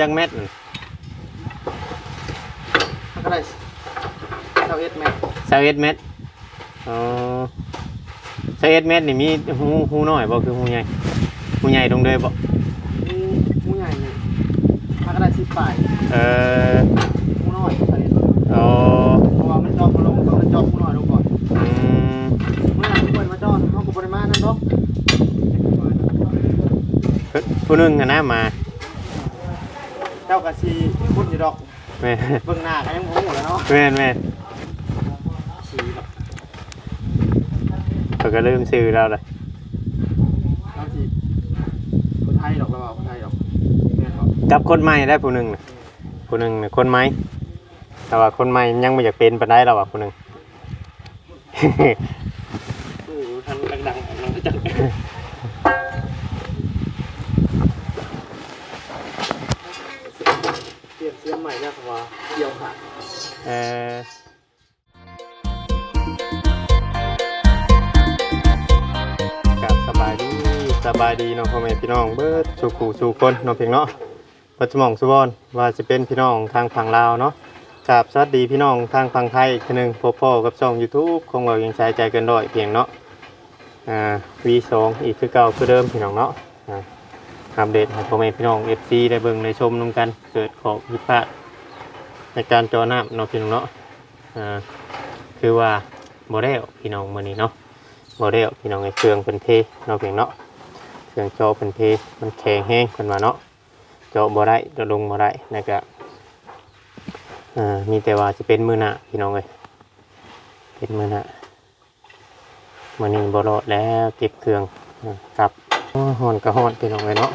จักเม็ดนั่นมันก็ได้เท่าเอสแมนเซเอ็ดเม็ดอ๋อเซเอ็ดเม็ดนี่มีหูหูน้อยบ่คือหูใหญ่หูใหญ่ตรงเลยบ่มูมูใหญ่นี่มันก็ได้สิบปลายเออมูน้อยใส่อ๋อเพราะว่ามันจอบมาลงต้องจอบมูน้อยลงก่อนอืมเมื่อไหร่ทุกคนมาจอดเขาก็บริมาณนั้นเนาะผู้หนึงหันหน้ามา เจ้ากะซีพุ่นอยู่ดอกแม่เบิ่งหน้ากันยังงงอยู่แล้วเนาะแม่นแม่นสีแบบเขาก็ลืมซื้อเราเลยบางทีคนไทยดอกเราเอาคนไทยดอกแม่นบอกกับคนใหม่ได้ผู้หนึงน่ะผู้หนึงน่ะคนใหม่แต่ว่าคนใหม่ยังไม่อยากเป็นปานใดเราอะผู้หนึง อือทันดังๆเราจะเปลี่ยนเสียงใหม่เนี่ยเพราะว่าเกี่ยวขาด เออกับสบายดีสบายดีเน้องพ่อแม่พี่น้องเบิดสู่ขู่สู่คนเน้องเพียงเนาะปัจจุบันสุบอนว่าจะเป็นพี่น้องทางฝั่งลาวเนาะกับสวัสดีพี่น้องทางฝั่งไทยอีกทีหนึงพบพ่อกับช่อง YouTube ของเรายังใช้ใจเกินร้อยเพียงเนาะอ่า V2 อีกคือเก่าคือเดิมพี่น้องเนาะอ่าอัปเดตให้พ่อแม่พี่น้อง FC ได้เบิ่งได้ชมนํกันเกิดขอผิดพลาด ในการจอน้ำเนาะพี่น้องเนาะอ่าคือว่าโมเดลพี่น้องมือนี้เนาะโมเดลพี่น้องไอ้เครื่องเป็นเพเนาะเพียงเนาะเครื่องจอเป็นเพมันแข็งแห้งคนว่าเนาะจอบ่ได้จะลงบ่ได้นะก็อ่ามีแต่ว่าจะเป็นมือหน้าพี่น้องเลยเป็นมือหน้ามือนี้บ่รอดแล้วเก็บเครื่องอ่ากลับโอ้ยฮ้อนก็ฮ้อนพี่น้องเลยเนาะ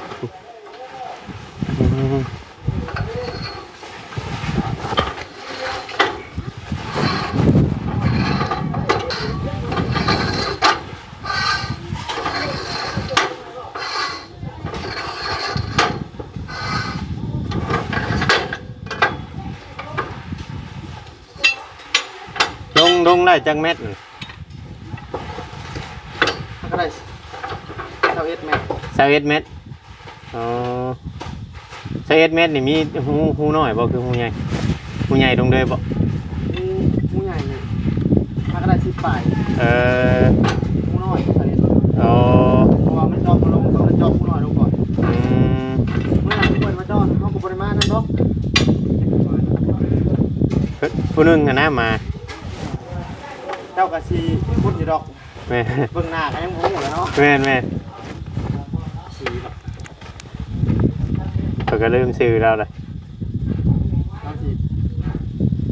ได้จังเม็ดนั่นมันก็ได้เท่าเอสแมนเซเอ็ดเม็ดอ๋อเซเอ็ดเม็ดนี่มีหูหูน้อยบ่คือหูใหญ่หูใหญ่ตรงเลยบ่มูมูใหญ่นี่มันก็ได้สิบปลายเออมูน้อยใส่อ๋อเพราะว่ามันจอบมาลงต้องจอบมูน้อยลงก่อนอืมเมื่อไหร่ทุกคนมาจอดเขาก็บริมาณนั้นเนาะผู้หนึงหันหน้ามา เจ้ากะซีพุ่นอยู่ดอกแม่เบิ่งหน้ากันยังงงอยู่แล้วเนาะแม่นแม่นสีแบบเขาก็ลืมซื้อเราเลยบางที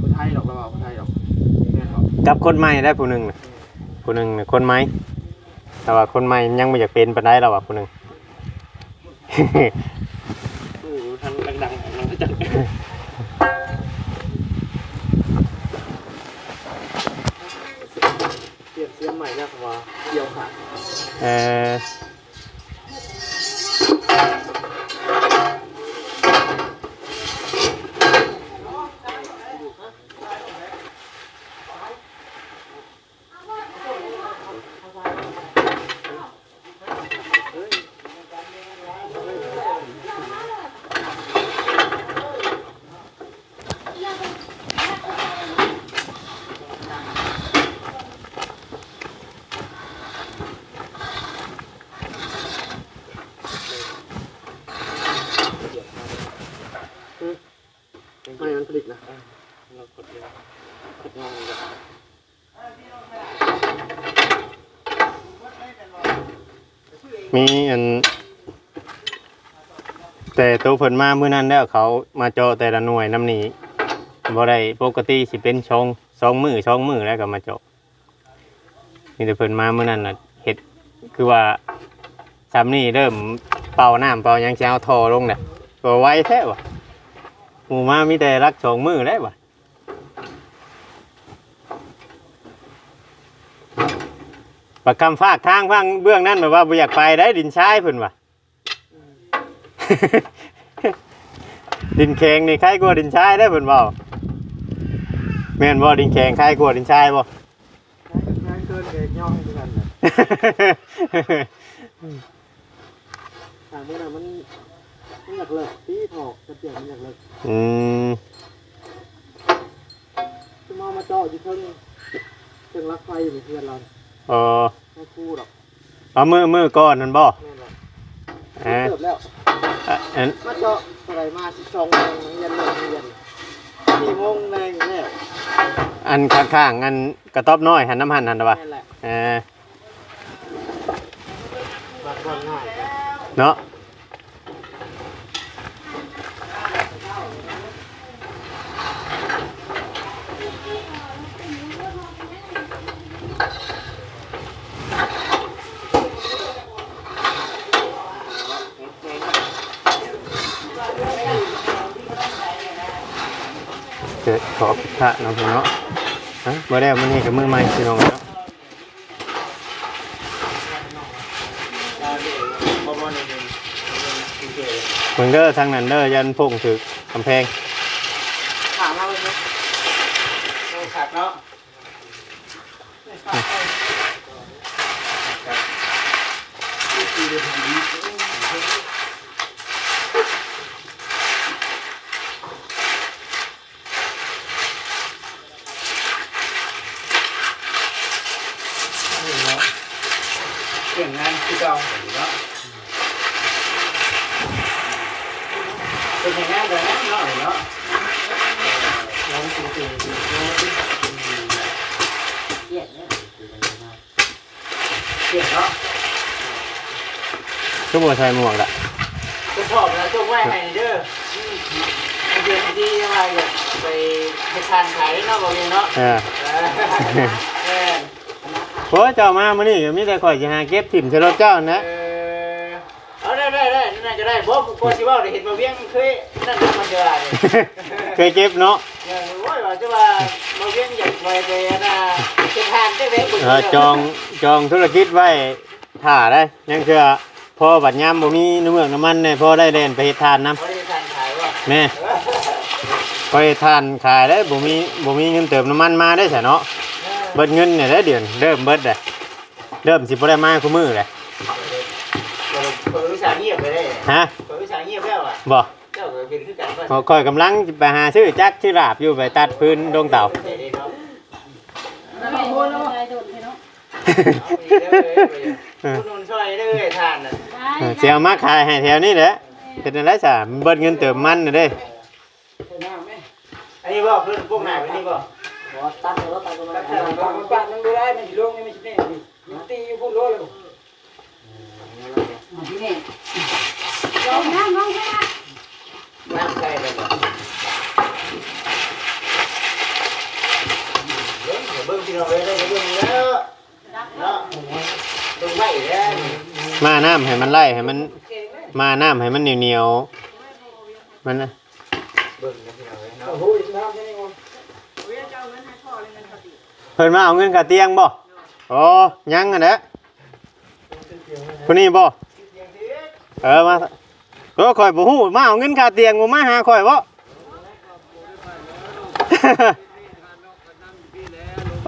คนไทยดอกเราเอาคนไทยดอกแม่นบอกกับคนใหม่ได้ผู้หนึงน่ะผู้หนึงน่ะคนใหม่แต่ว่าคนใหม่ยังไม่อยากเป็นปานใดเราอะผู้หนึง อือทันดังๆเราจะเปลี่ยนเสียงใหม่เนี่ยเพราะว่าเกี่ยวขาด เออ嗯ไม่มันผลิตนะเรากดเลยกดงงเลย มีอัน แตัวเพิ่นมามื้อนั้นแล้วเขามาเจาะแต่ละหน่วยน้ำนี้บ่ได้ปกติสิเป็นช่องสองมือช่องมือแล้วก็มาเจาะมีแต่เพิ่นมามื้อนั้นน่ะเฮ็ดคือว่าซำนี้เริ่มเป่าน้ำเป่ายังสิเอาท่อลงน่ะก็ไวแท้ว่ะหมู่มามีแต่รักสองมือแล้วว่ะประคำฟากทางฟังเบื้องนั้นแบบว่าบ่อยากไปได้ดินชายเพิ่นว่ะ ดินแข็งนี่ใครกลัวดินชายได้เพิ่นเว้าแม่นบ่ดินแข็งใครกลัวดินชายบ่งานเกินเองย่อให้กันนะทางเมื่อนั้นมันมันอยากเลิกตีถอกกระเจียงมันอยากเลิกอืมคือมามาเจาะอยู่เทิงเทิงรักไฟอยู่ในเพื่อนเราเออไม่คู่หรอกเอามือมือก่อนนั่นบ่แน่นอนเอ่าเติบแล้วอันมาเจาะอะไรมาสิบสองโมงเย็นเลยเย็นสี่โมงแรงแน่อันข้างๆอันกระต๊อบน้อยหันน้ำหันหันตะวะแน่แหละเออบัดก่อนง่ายจ้ะเนาะ เกิดขอผิดพลาดเนาะพี่เนาะฮะบ่ได้เอามันนี่กับมือใหม่พี่น้องเนาะมันก็ทางนั้นเด้อยันพุ่งถึกกำแพง ถามเราเลยนะโอ้ขาดเนาะ เก่งงานที่เก่าเนาะเป็นงานแบบนั้นเนาะเนาะลองจริงจริงจริง โอ้ยเจ้ามามื้อนี้ก็มีแต่ข่อยสิหาเก็บถิ่มใส่รถเจ้านะ เออเอาได้ได้ได้นั่นก็ได้บ่กลัวสิว่าได้เห็นมาเวียงเคยนั่นน่ะมันเจออะไรเคยเก็บเนาะเออโอ้ยว่าจะว่ามาเวียงอยากไปไปนะจะทานได้ไหมบุญเออจองจองธุรกิจไว้ถ่าได้ยังคือพอบัดยามบ่มีน้ำเมืองน้ำมันเนี่ยพอได้เล่นไปเฮ็ดทานนํเขาได้ทานขายว่าแม่พอเฮ็ดทานขายได้บ่มีบ่มีเงินเติมน้ำมันมาได้ซะเนาะ เบิดเงินเนี่ยได้เดือนเริ่มเบิดได้เริ่มสิบ่ได้มาคุมื้อเลยเปิดวิชาเงียบไปได้ฮะเปิดวิชาเงียบแล้วอะบ่เจ้าเป็นคือกันว่าคอยกำลังไปหาซื้อจักรชื่ราบอยู่ไปตัดพื้นดงเต่าเนาะคุณนุ่นช่วยได้เลยทานน่ะเออสิเอามาขายให้แถวนี้แหละเฮ็ดจังได๋ซะมันเบิดเงินเติมมันน่ะเด้อันนี้บ่เพิ่นพวกหน้าเป็นนี่บ่ ตัดแล้วตัดก็มาตัดแล้วก็มันปาดมันดูได้มันสิลงนี่มันสิแน่นี่มันตีอยู่พุ่นโลเลยที่นี่ลงน้ำลงใช่ไหมนั่งใกล้เลยบ่เบิ่งเบิ่งพี่น้องเอ้ยได้เบิ่งแล้วเนาะเบิ่งไว้แล้วมาน้ำให้มันไล่ให้มัน มาน้ำให้มันเหนียวๆมันนะ เบิ่งนะพี่น้องเอ้ยเนาะ โอ้โหน้ำแค่นี้ก่อน เพิ่นมาเอาเงินค่าเตียงบ่อ๋อยังอะเด้อผู้นี้บ่เออมาก็ข่อยบ่ฮู้มาเอาเงินค่าเตียงบ่มาหาข่อยบ่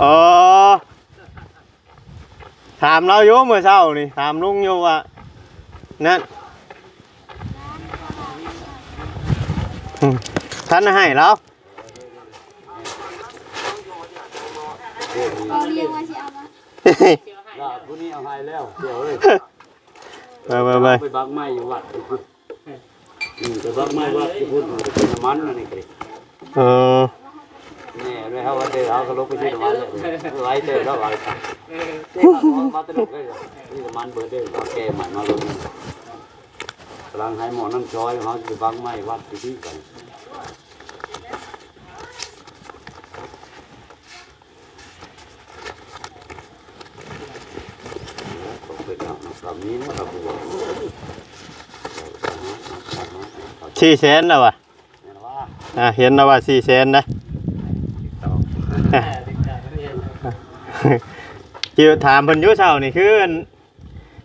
อ๋อถามเราอยู่เมื่อเช้านี่ถามลุงอยู่ว่านั่นท่านให้แล้ว ก็เรียกว่าสิเอามาลาผู้นี้เอาให้แล้วเดี๋ยวเลยไปไปไปไปบักไม้อยู่วัดอืมไปบักไม้วัดที่พุ่นเป็นน้ำมันนั่นนี่ก็ดิเออแน่ด้วยเฮาว่าเด้อเอาก็ลงไปที่น้ำมันเลยไหลเด้อแล้วไหลไปมาตลกเลยนี่น้ำมันเบิดเด้อเอาแกใหม่มาลงกำลังให้หมอน้ำช้อยเฮาสิบักไม้วัดที่ที่กันเป็นเอาแบบนี้นะครับผม สี่แสนแล้ววะเนี่ยว่าอะเห็นแล้วว่าสี่แสนนะจิวถามเพิ่นอยู่เช้านี่คืออัน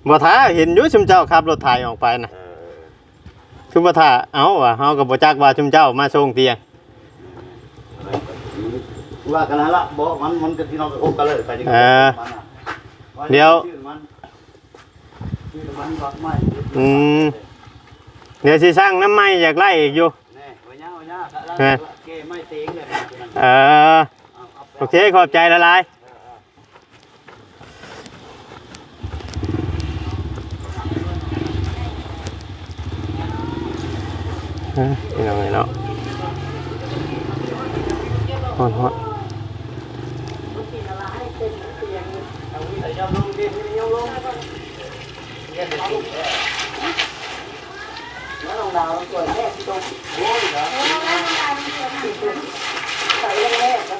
บ่ท้าเห็นอยู่ชุมเจ้าขับรถไถออกไปน่ะเออคือบ่ท้าเอ้าว่าเฮาก็บ่จักว่าชุมเจ้ามาส่งเตียงว่ากันแล้วละบอกมันมันจะพี่น้องโอ้กันเลยไปดิเออเดี๋ยวชื่ อมันชื่อมันบักไม้อืมเดี๋ยวสิสร้างน้ำไม้อยากไล่อีกอยู่แน่วันนี้วันนี้แน่เก้ไม่เต็งเลยเออโอเคขอบใจละลายเอ้ยนี่น้องไงเนาะฮอนฮอน ยอมลงดิยอมลงเนี่ยเป็นสิ่งแรกแล้วลงดาวลงตัวแรกที่ตรงโอ้ยเหรอใส่แรกๆนะ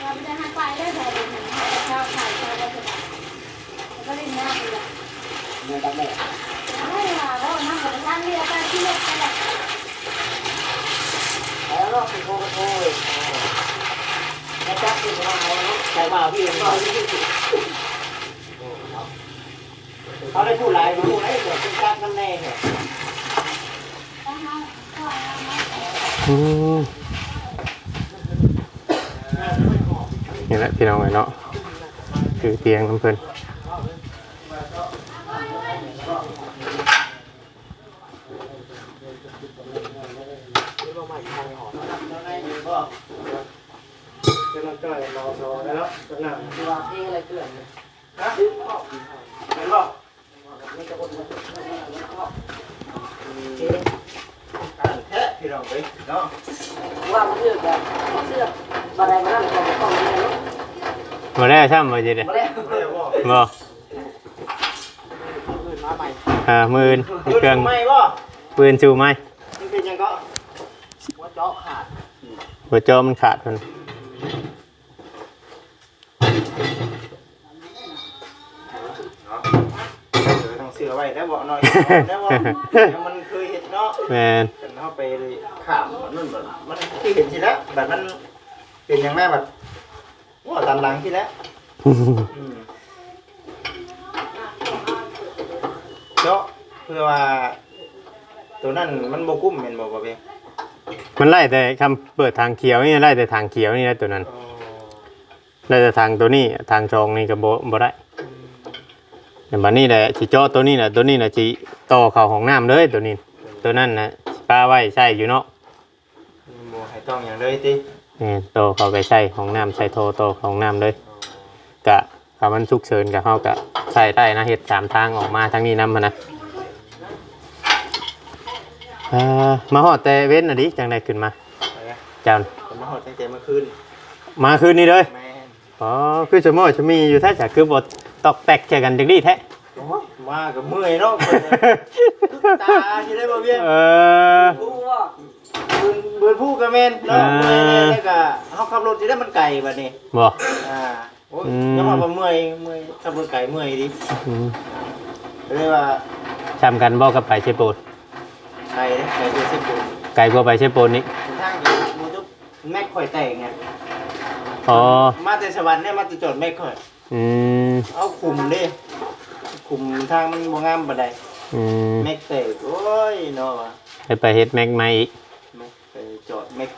เราไม่ได้ให้ไปได้แต่เดี๋ยวหนูให้ข้าวไข่ข้าวได้สบายแล้วก็เล่นน้ำเลยเนี่ยตั้งแต่ไม่ค่ะแล้วน้ำกับน้ำเรียกไปที่รถไปแหละแล้วรอบสิบโมงก็โทรแล้วจับที่มาเอาเนาะใส่มาพี่ยังก็ที่ เขาได้พูดหลายพูดให้เกิดเป็นการน้ำแน่เนี่ยอืมนี่แหละพี่น้องไงเนาะคือเตียงน้ำเพิ่นจะนอนจ่อยรอรอแล้วจะนั่งรอที่อะไรเกิดฮะไม่รอไม่จะอดการแท้ที่เราไปเนาะ ว่ามันเลือกแบบเสื้อมาได้มานั่งของของนี่เนาะ มาได้ช่ำมาจีเด้มาแล้วไม่ได้บอกบ่อื่นมาใหม่อ่ามือนเครื่องไม่บ่ปืนชูไหมมันเป็นยังก็หัวเจาะขาดหัวจอมันขาดมันทางเสือไว้แล้วบอกหน่อยแล้วว่ามันเคยเห็นเนาะแมนกันเข้าไปขามมันแบบมันที่เห็นทีแล้วแบบมันเป็นอย่างแม่แบบาตามหลังที่แล้วเจาะเพื่อว่า ตัวนั้นมันโบกุ้มเป็นโบกเพียงมันไล่แต่คำเปิดทางเขียวนี่ไล่แต่ทางเขียวนี่นะตัวนั้นไล่แต่ทางตัวนี้ทางจองนี่ก็บ่บ่ได้แต่บัดนี้แหละสิเจาะตัวนี้น่ะตัวนี้น่ะสิต่อเข้าห้องน้ำเลยตัวนี้ ตัวนั้นน่ะสิป้าไว้ใช้อยู่เนาะโบให้ต้องอย่างเลยติ นี่ต่อเข้าไปใช้ห้องน้ำใช้โทรต่อเข้าห้องน้ำเลยกะถ้ามันฉุกเฉินก็เฮาก็ใช้ได้นะเฮ็ดสามทางออกมาทางนี้นำหั้นนะเอ่อมาฮอดแต่เว้นน่ะดิจังได๋ขึ้นมาเจ้าผมมาหอดตั้งแต่เมื่อคืนมาคืนนี้เลยแม่นอ๋อคือสมมติจะมีอยู่แท้จะคือบทตอกแตกเจอกันจังดีแท้โอ้ยมากับเมื่อยเนาะตาที่ได้บ่เบี้ยเออ รู้ว่าบืนบืนผู้กับแม่นเนาะอ่าเมื่อยเลยแล้วก็เฮาขับรถที่ได้มันไกลบัดนี้บอกอ่าโอ้ยอืมยังว่าบ่เมื่อยเมื่อยขับรถไกลเมื่อยดิอืมเลยว่าจำกันบอกกับไปเชโปนไกลเด้ไกลตัวสิบโลไกลกว่าไปเชโปนนี่ทางอยู่มูทุกแม็กข่อยแตกไงอ๋อมาแต่สวรรค์เนี่ยมาแต่จอดแม็กข่อย อืมเอาคุมดิคุมทางมันบ่งามปานใดอืมแม็กแตกโอ้ยเนาะว่ะไปไปเฮ็ดแม็กไม้อีกแม็กไป จอดแม็ก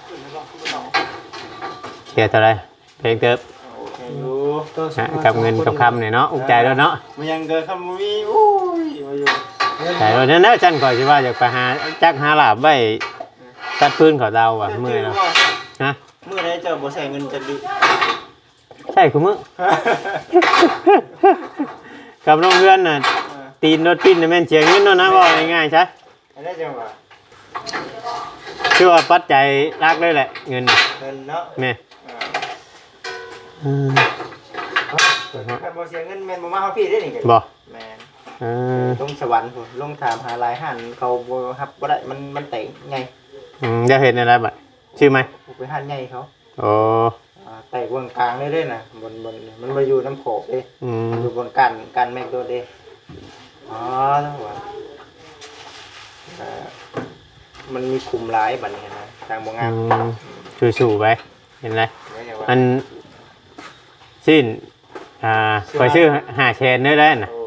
เสียเท่าไหรเพลงเติบโอเคอยู่ฮะกับเงินกับคำเนี่ยเนาะอุกใจแล้วเนาะมันยังเกิดคำบ่มีโอ้ยมาอยู่แต่เราเนี่ยนะฉันก่อนสิว่าอยากไปหาจักหาหลาบไว้ตัดพื้นเขอดาวอะเมื่อยแล้วฮะมื้อใดเจ้าบ่ใส่เงินจะดิใช่คุณมึง กับน้องเพื่อนน่ะตีนรถปิ้นน่ะแม่นเฉียงเงินเนาะนะบอกง่ายๆใช่ อันนี้จังหวะ คือว่าปัจจัยรักเลยแหละ เงินน่ะเงินเนาะแม่อ่าอืมถ้าบ่เสียเงินแม่นบ่มาเฮาพี่ได้นี่ก็บอกแม่นเออลงสวรรค์พุ่นลงถามหาหลายหันเขาบ่รับบ่ได้มันมันเตะไงอืมจะเห็นอะไรบัดชื่อไหมไปหันใหญ่เขาโอ้อ่าเตะเบื้องกลางได้ด้วยนะบนบนมันมาอยู่น้ำโขกเด้อืมอยู่บนกันกันแมกโดเด้อ๋อทั้งหมดอ่า มันมีคุมหลายบัดนี้นะทางบ่งามอืมสู้ๆไปเห็นไรไม่ใช่ว่าอันสิ้นอ่าคอยชื่อหาเชนด้วยแล้วน่ะโอ้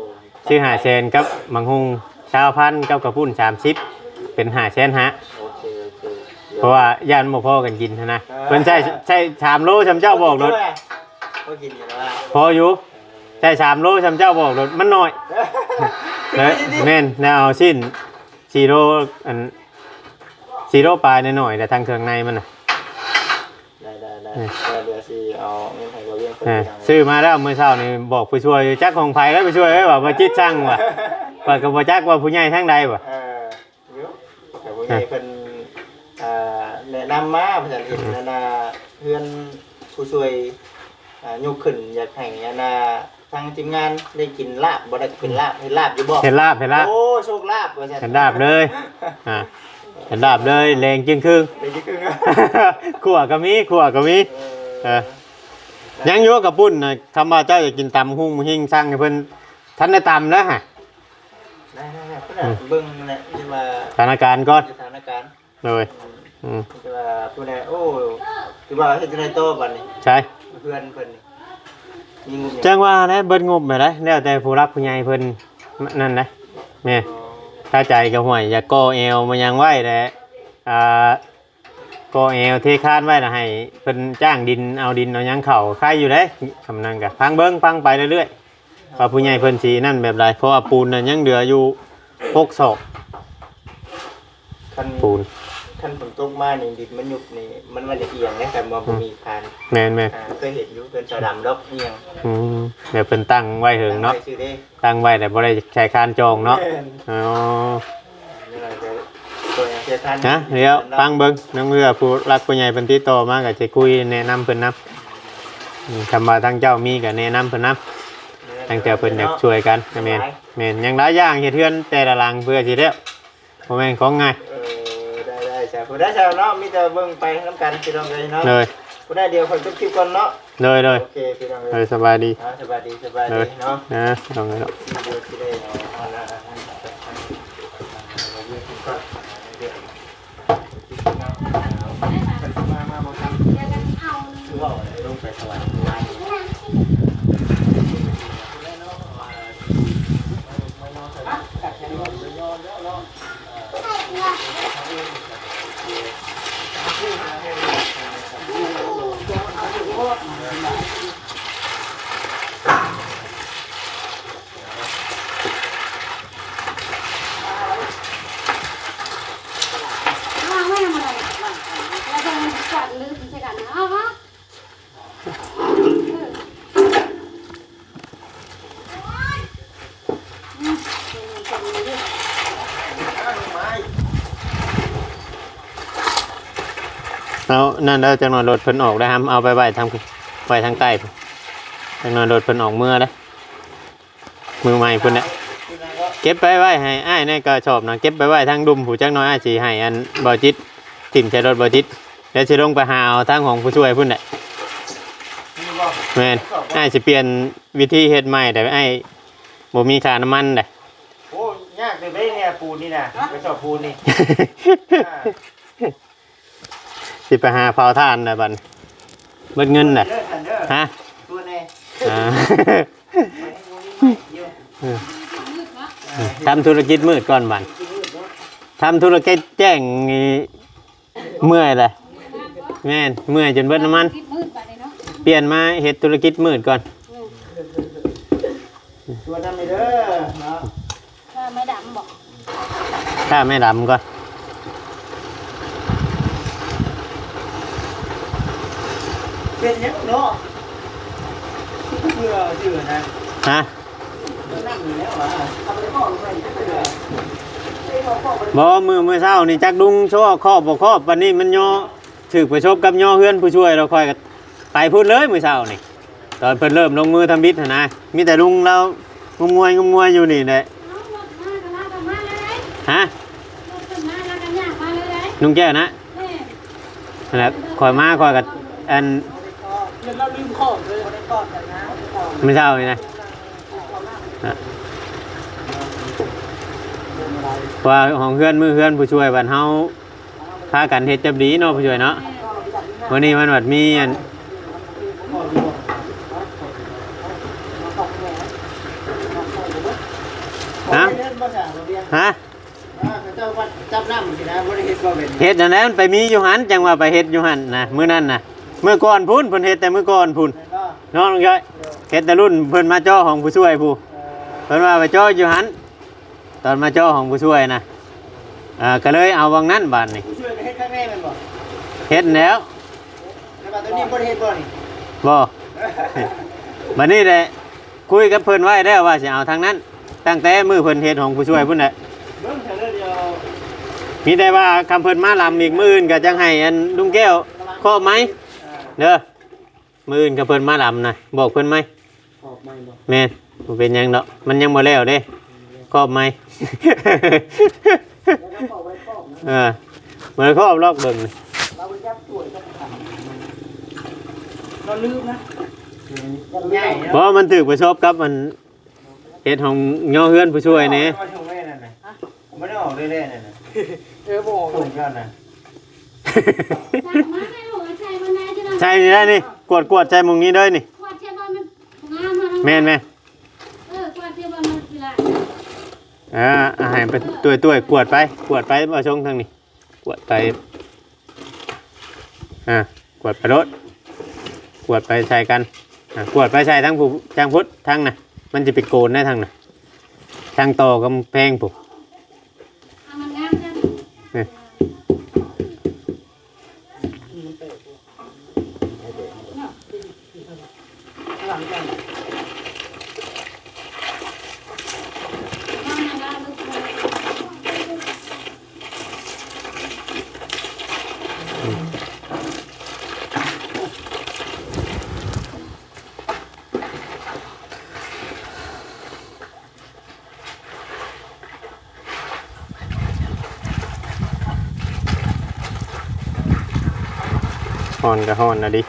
ชื่อหาเชนกับมังหุงชาวพันธุ์กับกระพุ่นสามสิบเป็นหาเชนฮะ โอเคโอเคเพราะว่าย่านบ่พ่อกันกินหั้นนะเพิ่นใช่ใช่สามโลชำเจ้าบอกรถก็กินอยู่แล้วว่าพออยู่ใช่สามโลชำเจ้าบอกรถมันน้อยแล้วแม่นแล้วเอาสิ้นซีโร่อัน ซีโร่ปลายหน่อยๆแต่ทางเครื่องในมันน่ะได้ได้ได้เดี๋ยวสิเอาเงินให้บ่เรียนเพิ่นเออไปทางซื้อมาแล้วมื้อเช้านี่บอกผู้ช่วยจักของไผแล้วผู้ช่วยเอ้ยว่าบ่จิตช่างว่ะว่าก็บ่จักว่าผู้ใหญ่ทางใดว่ะ เออเดี๋ยวแต่ผู้ใหญ่เพิ่นอ่าแนะนำมาภาษาอังกฤษนั่นน่ะเพื่อนผู้ช่วยอ่ายกขึ้นอยากให้อันน่ะทางทีมงานได้กินลาบบ่ได้กินลาบเห็นลาบอยู่บ่เห็นลาบเห็นลาบ โอ้โชคลาบว่าซั่น เห็นลาบเลย อ่า เห็นลาบเลยแรงจึงครึ่งไปยี่ครึ่งอะขั่วก็มีขั่วก็มีเออยังอยู่กับปุ้นนะคำว่าเจ้าอยากกินตำหุ่งหิ่งสร้างให้เพิ่นทันได้ตำแล้วฮะได้ได้ได้เพิ่นน่ะเบิ่งนั่นแหละที่ว่าสถานการณ์ก่อนสถานการณ์เลยอืมที่ว่าผู้ใดโอ้ที่ว่าเฮ็ดจังได๋ต่อบัดนี้ ใช่เพื่อนเพิ่นนี่มีงบจังว่าได้เบิดงบไปได้แล้วแต่ผู้รักผู้ใหญ่เพิ่นนั่นนะแม่ ถ้าใจก็ห่วยอยากก่อแอวมายังไหวแต่อ่าก่อแอวเทคานไว้นะให้เพิ่นจ้างดินเอาดินเอาหยังเข้าใครอยู่เด้คำนั้นก็ฟังเบิ่งฟังไปเรื่อยๆว่าผู้ใหญ่เพิ่นสินั่นแบบไรเพราะว่าปูนน่ะยังเหลืออยู่6ศอกคันปูน คันฝนตกมานี่ดินมันยุบนี่มันมันจะเอียงนะแต่บ่บ่มีคานแม่นแม่นอ่าเคยเห็นอยู่เพิ่นชาวดำดอกเอียงอืมเดี๋ยวเพิ่นตั้งไว้เหิงเนาะไปซื้อเด้ตั้งไว้แต่บ่ได้ใช้คานจองเนาะแม่อ๋อ นี่เราจะตัวอย่างเสียท่านนะเดี๋ยวฟังเบิ่งน้องเรือผู้รักผู้ใหญ่เพิ่นติดต่อมาก็จะคุยแนะนำเพิ่นนํอืมคำว่าทางเจ้ามีก็แนะนำเพิ่นนํทางเจ้าเพิ่นอยากช่วยกันนะแม่นแม่นยังหลายอย่างเฮ็ดเฮือนแต่ละหลังเพื่อสิแล้วบ่แม่นของง่ายเออได้ได้จ้ะ ผู้ได้ชาวเนาะมีแต่เบิ่งไปน้ำกันพี่น้องเลยเนาะเลยผู้ได้เดียวคนจบคลิปก่อนเนาะเลยเลยโอเคพี่น้องเลเลยยสบายดีอ่าสบายดีสบายเลดียเนาะนะลองเลยเนาะ เดี๋ยวที่ได้เอาละอันนั้นอันนี้เอาเรื่องกินก่อนเดี๋ยวมามามาครับ เดี๋ยวกันเอา คือว่าอะไรลงไปสวรรค์ไล่ วางไว้ทำอะไรแล้วก็กวาดลืมใช่กันนะเอาฮะอืมเป็นเป็นเรื่อง เอา นั่นเด้อจังหน่อยรถเพิ่นออกได้ครับเอาไปไว้ทางไว้ทางใต้พุ่นจังหน่อยรถเพิ่นออกเมื่อเด้อมือใหม่เพิ่นน่ะเก็บไปไว้ให้อ้ายในกระสอบนะเก็บไปไว้ทางดุมผู้จักหน้อยอ้ายสิให้อันบ่จิตถิ่มใช้รถบ่จิตแล้วสิลงไปหาเอาทางของผู้ช่วยพุ่นแหละแม่นอ้ายสิเปลี่ยนวิธีเฮ็ดใหม่แต่อ้ายบ่มีค่าน้ำมันเด้โอ้ยากเลยเด้เนี่ยปูนนี่นะไปชอบปูนนี่ สิไปหาเผาถ่านน่ะบัดเบิดเงินน่ะเด้อทันเด้อฮะตัวแน่อ่าเดี๋ยวทำธุรกิจมืดก่อนบัดทำธุรกิจแจ้งนี่เมื่อยเลยแม่นเมื่อยจนเบิดน้ำมันคิดมืดไปเลยเนาะเปลี่ยนมาเฮ็ดธุรกิจมืดก่อน ตัวนั้นเลยเด้อเนาะถ้าไม่ดำบอกถ้าไม่ดำก่อน เป็นยังเนาะเพื่อชื่อนะฮะนั่งอยู่แล้วอะบ่มือมือเช้านี่จักดุงโชว์ครอบบ่ครอบวันนี้มันย่อถึกประชบกับย่อเฮือนผู้ช่วยเราคอยกันไปพูดเลยมือเช้านี่ตอนเพิ่นเริ่มลงมือทำบิดหั่นนะมีแต่ลุงเรางมงวยงมงวยอยู่นี่แหละเอารถมาก็ลากกันมาเลยฮะรถขึ้นมาลากกันย่างมาเลยลุงแก้วนะแม่นั่นแหละคอยมาคอยกับอัน เราลืมของเลยในกอดนะมือเช้านี่นะฮะว่าของเฮือนมือเฮือนผู้ช่วยบ้านเฮาพากันเฮ็ดจับดีเนาะผู้ช่วยเนาะวันนี้มันวัดมีอันฮะเล่นภาษาโรงเรียนฮะเจ้าวัดจับน้ำสินะบริเฮ็ดบ่เป็นเฮ็ดอันนั้นมันไปมีอยู่หันจังว่าไปเฮ็ดอยู่หันนะมื้อนั้นนะ เมื่อก่อนพุ่นเพิ่นเฮ็ดแต่มื้อก่อนพุ่นก็น้องลุงย้อยเฮ็ดแต่รุ่นเพิ่นมาจ้อของผู้ช่วยผู้เพิ่นว่าไปจ้ออยู่หันตอนมาเจ้าของผู้ช่วยนะอ่าก็เลยเอาวังนั้นบานนี่ผู้ช่วยก็เฮ็ดข้างแรกแม่นบ่เฮ็ดแล้วแล้วบัดตัวนี้บ่ได้เฮ็ดบ่นี่บ่บัดนี้แหละคุยกับเพิ่นไว้แล้วว่าสิเอาทางนั้น ตั้งแต่มือเพิ่นเฮ็ดของผู้ช่วยพุ่นแหละเบิ่งเถอะเดี๋ยวมีแต่ว่าคำเพิ่นมาลำอีกมื้ออื่นก็จังให้อันลุงแก้วครอบไหมอ่า เด้อมื้ออื่นก็เพิ่นมาลำนะบอกเพิ่นไหมออกไม่บ่แม่นบ่เป็นหยังดอกมันยังบ่แล้วเด้ครอบไหม แล้วก็บอกไว้ป้องนะเออมันครอบลอกเบิ่งนี่เราไปจับตัวจับขันเราลืมนะง่ายเพราะมันถูกประสบกับมันเฮ็ดของย่อเฮือนผู้ช่วยนี่มาชงแม่นั่นน่ะบ่ได้ออกเรื่อยๆนั่นน่ะเออบอกส่งยอดน่ะสั่งมาให้หนูใช้ วันไหนจะได้ใช่นี่ได้นี่กวดกวดใจมุงนี้เด้อนี่กวาดเทียบวันมันงามมาแม่นแม่นเออกวาดเทียบวันมันกีฬาอ่าอาหารไปตัวตัวกวดไปกวดไปมาชงทางนี้กวดไปอ่ากวดไปรถกวดไปใส่กันอ่ากวดไปใส่ทั้งผู้ทางพุทธทางน่ะมันจะเป็นโกนได้ทางน่ะทางต่อกำแพงผู้ เอามันงามจัง หลังกัน เอามันงามลูกเลย ฮ อนก็ฮอนนะดิ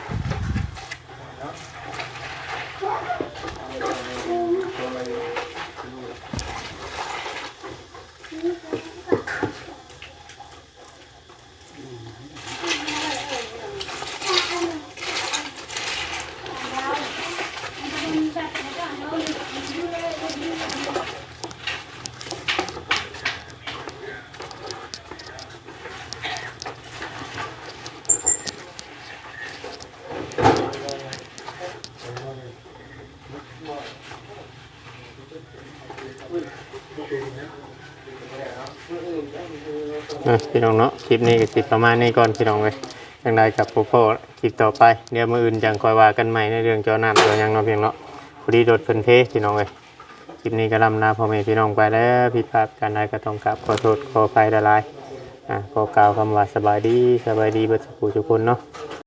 มันจะเป็นแบบไหนก่อนเนาะดูเลยดูเลย อะ พี่น้องเนาะคลิปนี้ก็สิประมาณนี้ก่อนพี่น้องเลยยังไดกับพ่อพ่อคลิปต่อไปเดี๋ยวมืออื่นจังคอยว่ากันใหม่ในเรื่องเจ้าน้ำตัวยังเนาะเพียงเนาะพอดีโดดเพิ่นเพพี่น้องเลยคลิปนี้ก็ลำลาพ่อแม่พี่น้องไปแล้วผิดพลาดการใดก็ต้องกลับขอโทษขออภัยละลายอะขอกล่าวคำว่าสบายดีสบายดีเบิดสุขทุกคนเนาะ